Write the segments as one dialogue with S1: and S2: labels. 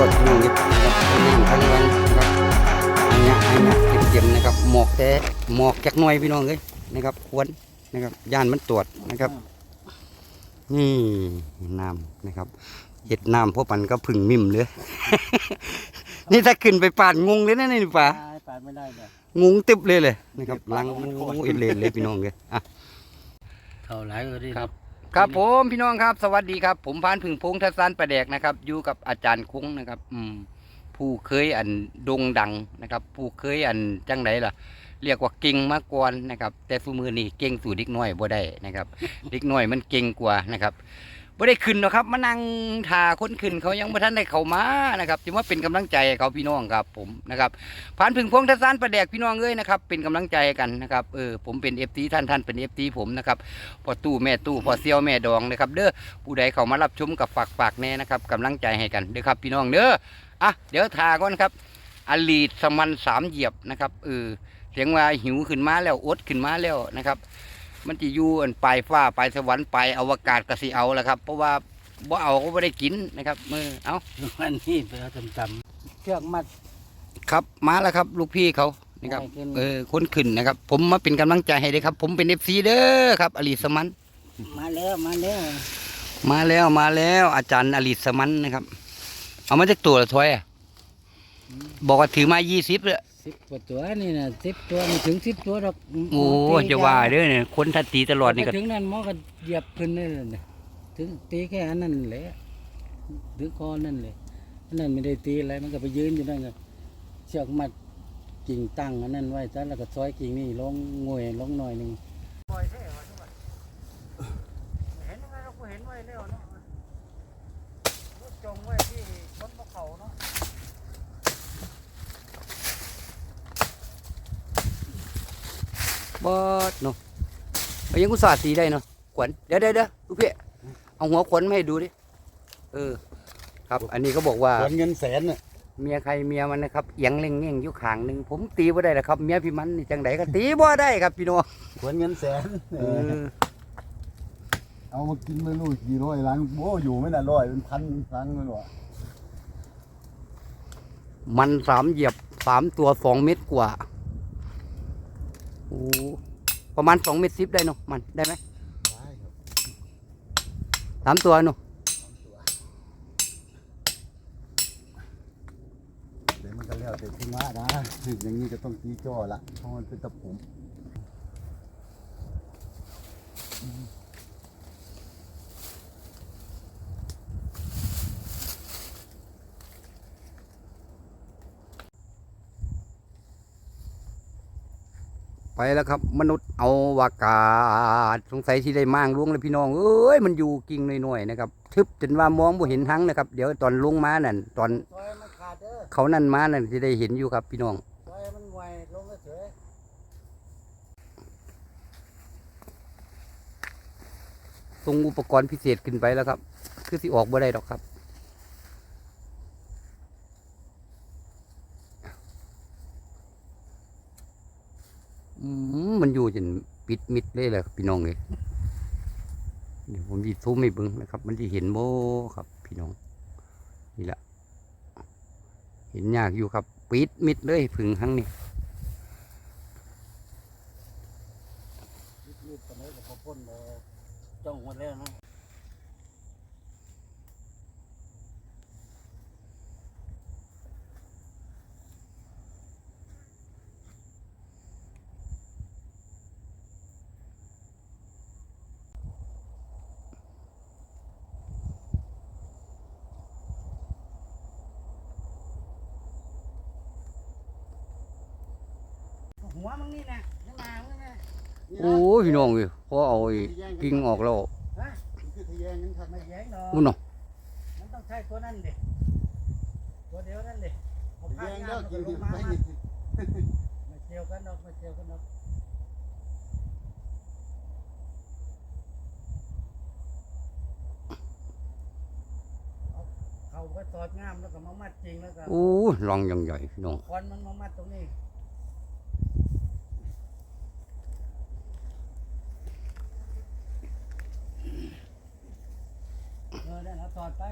S1: อดน้องย็บนะครับนั่งทั้งวันะครับอันนี้อันนี้เต็มๆนะครับ หมอกแต่หมอกแกกน้อยพี่น้องเลยนะครับควรนะครับย่านมันตรวจนะครับ นี่น้ำนะครับเห็ดน้ำพวกปันก็พึ่งมิ่มเลย นี่ถ้าขึ้นไปป่านงงเลยนะนี่ป่า
S2: ป่านไม่ได้เลย
S1: งงติบเลยเลยนะครับลังเอ็ดเลนเลยพี่น้องเลยอะ
S2: เท่าไรก็ได้
S1: ครับ ครับผมพี่น้องครับ สวัสดีครับ ผมพานพึ่งพงษ์ทัศนประแดกนะครับ อยู่กับอาจารย์คุ้งนะครับ อืมผู้เคยอันดงดังนะครับ ผู้เคยอันจังไรล่ะ เรียกว่าเก่งมาก่านนะครับ แต่สูมือนี่เก่งสู่เด็กน้อยบ่ได้นะครับเด็กน้อยมันเก่งกว่านะครับ บ่ได้ขึ้นหรอกครับมานั่งทาคนขึ้นเขายังบ่ทันได้เข้ามานะครับจึงว่าเป็นกำลังใจให้เขาพี่น้องครับ ผมนะครับผ่านพึงพงทัศนประแดกพี่น้องเอ้ยนะครับเป็นกำลังใจกันนะครับเออผมเป็น FT ท่านท่านเป็น FT ผมนะครับพอตู้แม่ตู้พอเซียวแม่ดองนะครับเด้อผู้ใดเข้ามารับชมกับฝากฝากแน่นะครับกำลังใจให้กันเด้อครับ พี่น้องเด้ออะเดี๋ยวทาก่อนครับอลีดสมันสามเหยียบนะครับเออเสียงว่าหิวขึ้นมาแล้วอดขึ้นมาแล้วนะครับ มันจะอยู่อันปลายฟ้าปลายสวรรค์ปลายอวกาศก็สิเอาละครับ เพราะว่าบ่เอาก็ไม่ได้กินนะครับมือเอา
S2: วันนี้ไปเอาตำๆเชือกมัด
S1: ครับมาแล้วครับ ลูกพี่เขานะครับ
S2: ให้ขึ้น
S1: เออคนขึ้นนะครับ ผมมาเป็นกำลังใจให้เลยครับ ผมเป็นเอฟซีเด้อครับ อลีสมัน
S2: มาแล้วมาแล้ว
S1: มาแล้วมาแล้วอาจารย์อลีสมันนะครับ เอามาจากตัวละถ้วยอะบอกว่าถือมายี่สิบเลย
S2: สิบกว่าตัวนี่นะสิบตัวไม่ถึงสิบตัวหรอก
S1: โอ้จะว่าเด้อเนี่ยคนทัดตีตลอดนี่ก็
S2: ไปถึงนั้นหมอก็เหยียบขึ้นนี่เลยนะถึงตีแค่อันนั้นแหละถึงคอนั่นเลยอันนั้นไม่ได้ตีอะไรมันก็ไปยืนอยู่นั่นก็เชือกมัดกิ่งตั้งอันนั้นไว้ซะแล้วก็ซอยกิ่งนี่ลงงวยลงหน่อยหนึ่ง
S3: เห็นไหมเราก็เห็นไว้แล้วเนาะจงไว้ที่บนภูเขาเนาะ
S1: บอดเนาะไปยังกุศลตีได้เนาะขวัญเดี๋ยวเดี๋ยวเดี๋ยวลูกพี่เอาหัวขวัญมาให้ดูดิเออ ครับอันนี้เขาบอกว่า
S2: ขวัญเงินแสนน่ะ
S1: เมียใครเมียมันนะครับเอียงเล่งเง่งอยู่ข้างหนึ่งผมตีบ่ได้หรอกครับ เมียพี่มันนี่จังไดก็ตีบ่ได้ครับพี่น้อง
S2: ขวัญเงินแสน
S1: เออ
S4: เอามากินไม่รู้กี่ร้อยล้านโอ้อยู่ไม่น่าร้อยเป็นพันครั้งเลยว่ะ
S1: มันสามเหยียบสามตัวสองเม็ดกว่า โอ้ประมาณสองเม็ดสิบได้เนาะมันได้ไหม
S4: ได้ครับ
S1: สามตัวเนาะ
S4: เดี๋ยวมันก็แล้วแต่ที่มานะอย่างนี้ก็ต้องตีจ้อละเพราะมันเป็นตะปุ่ม
S1: ไปแล้วครับ มนุษย์เอาวากาศสงสัยที่ได้มางล่วงเลยพี่น้องเอ้ยมันอยู่กิ่งหน่อยๆนะครับทึบจนว่ามองบ่เห็นทั้งนะครับ เดี๋ยวตอนลุงมานั่นตอน
S2: เขา
S1: นั่นมานั่นจะได้เห็นอยู่ครับ พี่น้องตรงอุปกรณ์พิเศษขึ้นไปแล้วครับ คือสิออกบ่ได้ดอกครับ มันอยู่จนปิดมิดเลยแหละพี่น้องเลยเดี๋ยวผมจะซูมให้เบิ่งนะครับ มันจะเห็นโบครับ พี่น้อง นี่แหละ เห็นยากอยู่ครับ ปิดมิดเลยพึ่งทั้งนี้
S2: รีบๆตอนนี้ก็พอพ่นเลยจ้องหมดแล้วนะ
S3: หัวมึงนี่นะข้างหน้ามึงนะ
S1: โอ้ยพี่น้องเลยพอเอาไอ้กิ่งออกแล้ว
S4: คือทะแยงกันครับ
S3: ไม่แย้งดอก
S1: อุ้นเนาะ
S3: มันต้องใช้ตัวนั่นเด็ตัวเดียวนั่นเด็เอา
S4: ทะ
S3: ผ้า
S4: แยง
S3: งา
S4: ก็
S3: ม
S4: กิน
S3: ลง
S4: ไป
S3: มา
S4: นี่
S3: ไม่เกี่ยวกันดอกไม่เกี่ยวกันดอกเอาเขาก็ตอดงามแล้วก็มามัดจริงแล้วก็
S1: โอ้ยลองยังใหญ่พี่น้อง
S3: ควันมันมามัดตรงนี้ เออได้แล้วตอดไป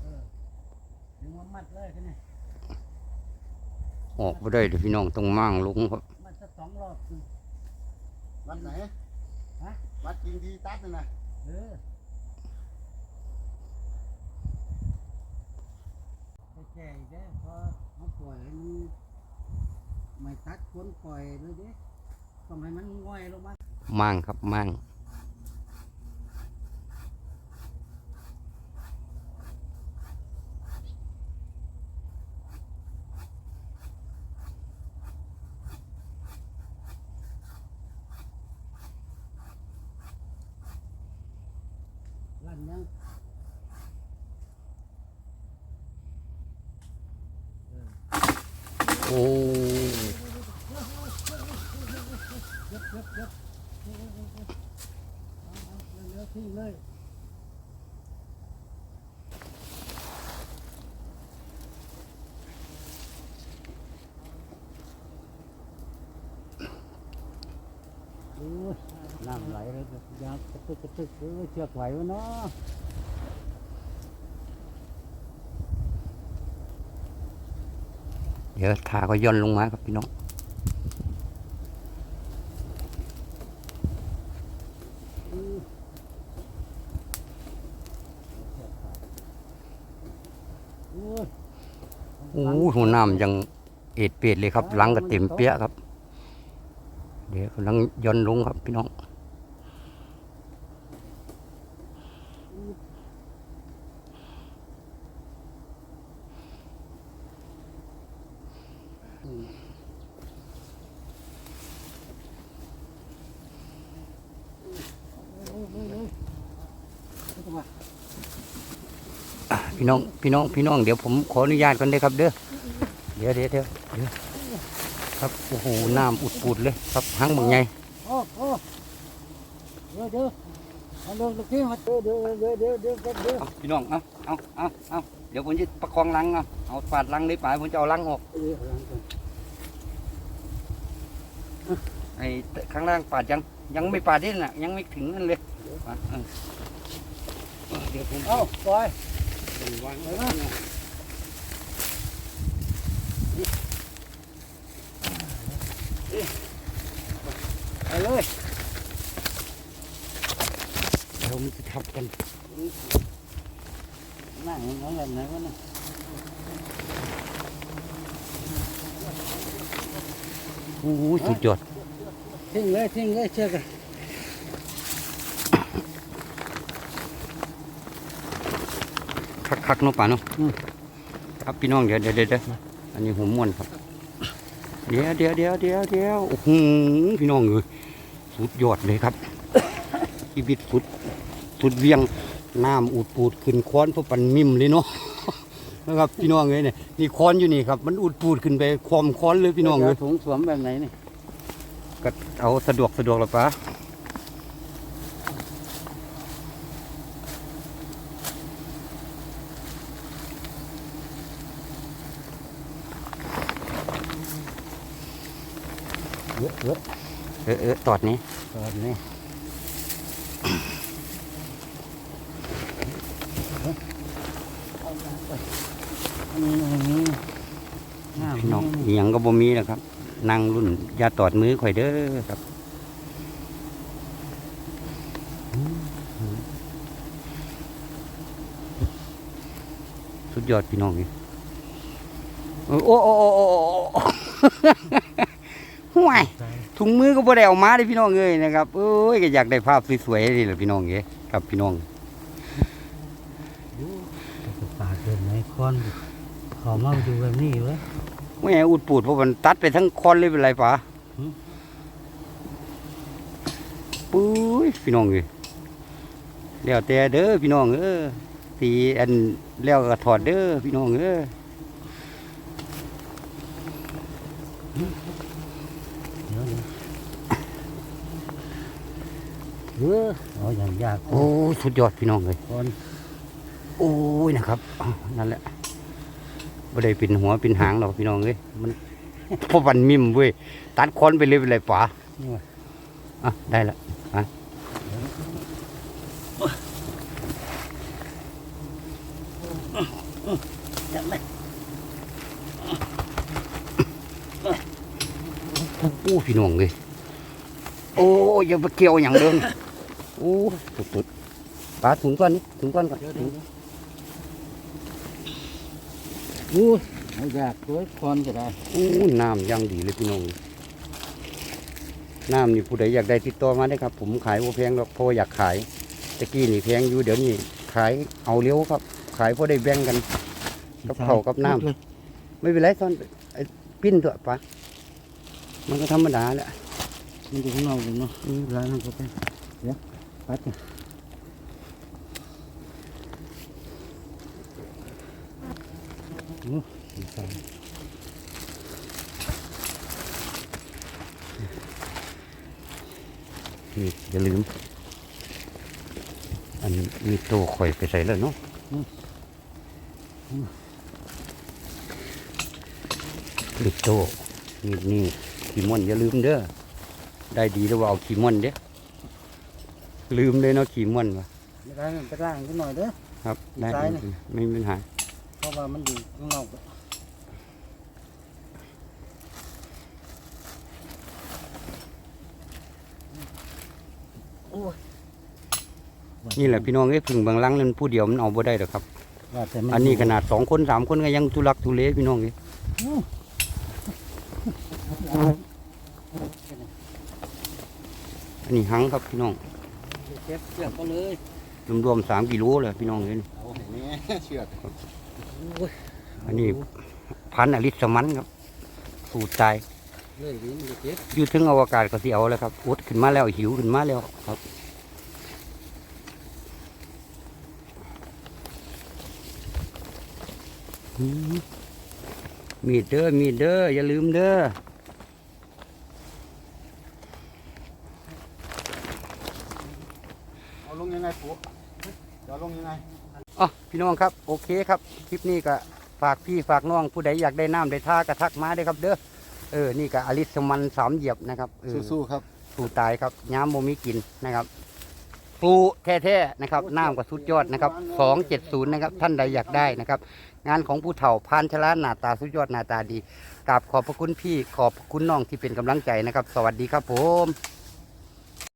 S3: เออ
S2: มัดเลยแค่นี้
S1: ออกบ่ได้เด้อพี่น้องต้องมั่งลงครับ
S2: มัดสักสองรอบ
S4: วัดไหน
S2: ฮะ
S4: วัดจริงดีตัดนะนะ
S2: เออไปแก่อีกแล้วพอเขาปล่อยให้มันไม่ตัดคนปล่อยเลยเด้ ต้องให้มันง่อยลงมา
S1: มั่งครับมั่ง
S2: ลั่นยัง
S1: โอ้
S2: เย็บย็บย็บเอาเอาเร็วๆทิ้งเลยน้ำไหลเลยยางกระตุกกระตุกเออเชือกไหววะเนาะ
S1: เดี๋ยวทาก็ย่อนลงมาครับพี่น้อง
S2: โอ้
S1: โอ้ยหัวน้ำยังเอ็ดเปียดเลยครับหลังก็เต็มเปี้ยครับ เดี๋ยวกำลังย่อนลงครับพี่น้อง
S2: ไม่ต้องมา
S1: อะ พี่น้องพี่น้องพี่น้องเดี๋ยวผมขออนุญาตก่อนเด้ครับ เด้อเดี๋ยวเดี๋ยวเดี๋ยวครับโอ้โหน้ำอุดปูดเลยครับหังมึงไง
S2: โอ้โอ้เดี๋ยวเดี๋ยวเอาลงตรงนี้มาเดี๋ยวเดี๋ยวเดี๋ยวเดี๋ยวเดี๋ยวเดี๋ยวเดี๋ยว
S1: พี่น้องเอาเอาเอาเอาเดี๋ยวผมจะประคองลังเอาเอาฝาดลังเลยป่าผมจะเอาลังออก
S2: เออเอาล้างก่อน
S1: ไอ้ข้างล่างปาดยังยังไม่ปาดนี่น่ะ ยังไม่ถึงนั่นเลยเออเดี๋ยวผม
S2: เอาปล่อย
S1: วาง
S2: ไป
S1: ไว้
S2: มาไปเลย
S1: เดี๋ยวมันจะทับกัน
S2: นั่งนั่งแบบไหนวะน่ะ
S1: โอ้โหสุดยอด
S2: ทิ้งเลยทิ้งเลยเชือกอะ
S1: คักๆเนาะป่าเนาะครับพี่น้องเดี๋ยวเดี๋ยวเดี๋ยวเดี๋ยวอันนี้หัวม้วนครับ เดี๋ยวเดี๋ยวเดี๋ยวเดี๋ยวเดี๋ยวโอ้โหพี่น้องเอ้ยสุดยอดเลยครับชีวิตสุดสุดเวียงน้ำอุดปูดขึ้นค้อนเพราะปันมิมเลยเนาะนะครับพี่น้องเอ้ยเนี่ยนี่ค้อนอยู่นี่ครับ มันอุดปูดขึ้นไปความค้อนเลยพี่น้อง
S2: เดี๋
S1: เอ้
S2: ย
S1: ยว
S2: ถุงสวมแบบไหนนี่
S1: ก็เอาสะดวกสะดวกหรอปะ เยอะเยอะเออเออตอดนี้
S2: ตอนนี้อันนี้อันนี้น้ำ
S1: พี่น้อง
S2: นี่
S1: อิหยังก็บ่มีนะครับนั่งรุ่นยาตอดมือข่อยเด้อครับสุดยอดพี่น้องนี่โอ้โอ้โอ้โอ้โอ้โอ้ ห่วย ถุงมือก็บ่ได้เอามาเลยพี่น้องเอ้ยนะครับเอ้ยก็อยากได้ภาพสวยๆนี่แหละพี่น้องเอ้ยครับพี่น้อง
S2: ปากเกินไหมคอนขอมาดูแบบนี้เว้ย
S1: ไม่ให้อุดปูดเพราะมันตัดไปทั้งคอนเลยเป็นไรปะ
S2: หืม
S1: ปุ้ยพี่น้องเอ้ยแล้วแต่เด้อพี่น้องเอ้อตีอันแล้วก็ถอดเด้อพี่น้องเอ้อ
S2: โอ้ยยาก
S1: โอ้สุดยอดพี่น้องเลย
S2: คน
S1: โอ้ยนะครับนั่นแหละบ่ได้เป็นหัวเป็นหางหรอกพี่น้องเลยมันพวันมิมเว้ยตัดค้อนไปเลยไปเลยป๋าอะได้ละอะ
S2: โอ้
S1: พี่น้องเลยโอ้ยอย่าไปเกี่ยวอย่างเดิม อ้สุดๆปลาถุงก้อนนี้ถุงก้อนก่อน
S2: เดี๋ยวเดี๋ยวเดี๋ยวอู้เอาอยากตัวคอนก็ได้
S1: อู้น้ำยังดีเลยพี่น้องน้ำนี่ผู้ใดอยากได้ติดต่อมาได้ครับ ผมขายว่าแพงหรอกเพราะว่าอยากขายตะกี้นี่แพงอยู่เดี๋ยวนี้ขายเอาเลี้ยวครับ ขายเพราะได้แบ่งกันกับข้าวกับน้ำ
S2: เลย
S1: ไม่เป็นไรซ่อนไอ้ปิ้นเถอะปะมันก็ธรรมดาแหละ
S2: มันอยู่ข้างนอกอยู่เนาะ
S1: อืม
S2: ร้านมันก็เป็นเดี๋ยวัดนี่อยใส่
S1: นี่อย่าลืม อันมีโตข่อยไปใส่แล้วเนาะลิโตนี่นี่ขีมอนอย่าลืมเด้อ ได้ดีแล้วว่าเอาขีมอนเด้อ ลืมเลยเนาะขีมอนวะ
S2: ไม่ได้มันไปล่างขึ้นหน่อยเด้อ
S1: ครับ ได้
S2: ซ้ายนี่
S1: ไม่มีปัญหา
S2: เพราะว่ามันอยู่ข้างนอกอะ
S1: นี่แหละพี่น้องเอ้ยพึ่งบางหลังนั่นผู้เดียวมันเอาบ่ได้หรอกครับ
S2: ว่าแต่มั
S1: อันนี้ขนาดสองคนสามคนก็ยังทุลักทุเลพี่น้องนี่อันนี้หังครับพี่น้อง
S2: เก็บเชือกก็เลย
S1: รวมๆสามกิโลเลยพี่น้องเอ้ย
S4: เอาให้แม่เชือก
S1: อันนี้พันอลิสมันครับ สูตรใจ
S2: เลยนี่มันจะเก็บ
S1: อยู่ถึงอวกาศก็สิเอาแล้วครับอุดขึ้นมาแล้วหิวขึ้นมาแล้วครับอืมมีดเด้อมีดเด้ออย่าลืมเด้อ
S4: เอาลงยังไงปุ๊จะเอาลงยังไง
S1: อ๋อ พี่น้องครับโอเคครับคลิปนี้ก็ฝากพี่ฝากน้องผู้ใดอยากได้น้ำได้ท่ากระทักมาได้อครับ เด้อเออนี่ก็อลิสมันสามเหยียบนะครับเออ
S4: สู้ๆครับ
S1: สู่ตายครับย้ำโมมีกินนะครับปูแท้ๆนะครับน้ำกับสุดยอดนะครับสองเจ็ดศูนย์นะครับท่านใดอยากได้นะครับ งานของผู้เฒ่าพานชลาหน้าตาสุดยอดหน้าตาดีกราบขอบพระคุณพี่ขอบพระคุณน้องที่เป็นกำลังใจนะครับ สวัสดีครับผม